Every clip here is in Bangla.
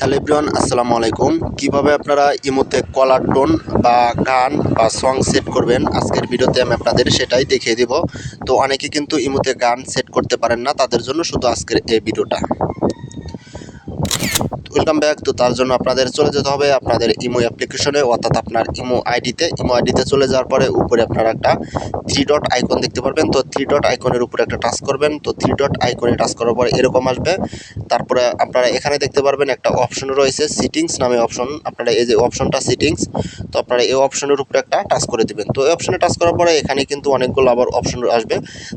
হ্যালো আসসালামু আলাইকুম। কীভাবে আপনারা ইমোতে কলার টোন বা গান বা সং সেট করবেন? আজকের ভিডিওতে আমি আপনাদের সেটাই দেখিয়ে দিব। তো অনেকে কিন্তু ইমোতে গান সেট করতে পারেন না, তাদের জন্য শুধু আজকের এই ভিডিওটা। ওয়েলকাম ব্যাক তো তার জন্য আপনাদের চলে যেতে হবে আপনাদের ইমো অ্যাপ্লিকেশনে অর্থাৎ আপনার ইমো আইডিতে ইমো আইডিতে চলে যাওয়ার পরে উপরে আপনারা একটা থ্রি ডট আইকন দেখতে পারবেন। তো থ্রি ডট আইকনের উপরে একটা টাচ করবেন। তো থ্রি ডট আইকনে টাচ করার পরে এরকম আসবে। তারপরে আপনারা এখানে দেখতে পারবেন একটা অপশন রয়েছে সিটিংস নামে অপশন আপনারা এই যে অপশনটা সিটিংস তো আপনারা এই অপশনের উপরে একটা টাচ করে দিবেন। তো এই অপশনে টাচ করার পরে এখানে কিন্তু অনেকগুলো আবার অপশন আসবে।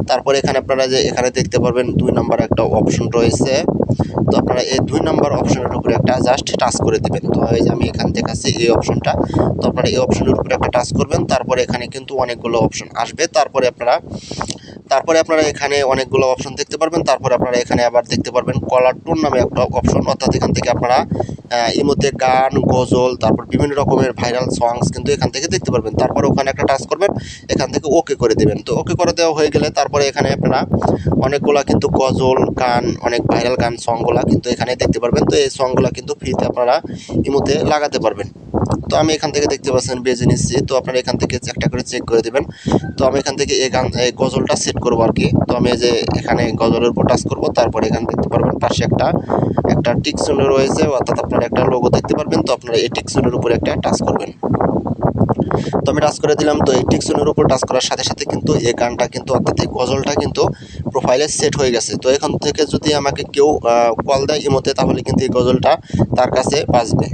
তারপরে এখানে আপনারা যে এখানে দেখতে পারবেন দুই নাম্বার একটা অপশন রয়েছে। তো আপনারা এই দুই নাম্বার অপশনের উপরে একটা জাস্ট টাচ করে দেবেন। তো এই যে আমি এখান থেকে আছে, এই অপশনটা তো আপনারা এই অপশনের উপরে একটা টাচ করবেন, তারপরে এখানে কিন্তু অনেকগুলো অপশন আসবে। তারপরে আপনারা তারপরে আপনারা এখানে অনেকগুলো অপশন দেখতে পারবেন। তারপরে আপনারা এখানে আবার দেখতে পারবেন কলার টোন নামে একটা অপশন অর্থাৎ এখান থেকে আপনারা ইমোতে গান, গজল, তারপর বিভিন্ন রকমের ভাইরাল সংস কিন্তু এখান থেকে দেখতে পারবেন। তারপরে ওখানে একটা টাচ করবেন, এখান থেকে ওকে করে দেবেন। তো ওকে করে দেওয়া হয়ে গেলে তারপরে এখানে আপনারা অনেকগুলা কিন্তু গজল, গান, অনেক ভাইরাল গান সংগুলা কিন্তু এখানে দেখতে পারবেন। তো এই সংগুলা কিন্তু ফ্রিতে আপনারা ইমোতে লাগাতে পারবেন। তো আমি এখান থেকে দেখতে পাচ্ছেন বেজে নিচ্ছি। তো আপনারা এখান থেকে একটা করে চেক করে দেবেন। তো আমি এখান থেকে এই গান গজলটা সেট করব আর কি তো আমি যে এখানে গজলের উপর টাচ করব, তারপরে এখানে দেখতে পারবেন পাশে একটা একটা টিকসুনে রয়েছে, অর্থাৎ আপনারা একটা লোগো দেখতে পারবেন। তো আপনারা এই টিকসুনের উপরে একটা টাচ করবেন। তো আমি টাচ করে দিলাম, তো এই টিকসনের উপর টাচ করার সাথে সাথে কিন্তু এই গানটা কিন্তু অর্থাৎ এই গজলটা কিন্তু প্রোফাইলে সেট হয়ে গেছে। তো এখান থেকে যদি আমাকে কেউ কল দেয় ইমোতে, তাহলে কিন্তু এই গজলটা তার কাছে বাজবে।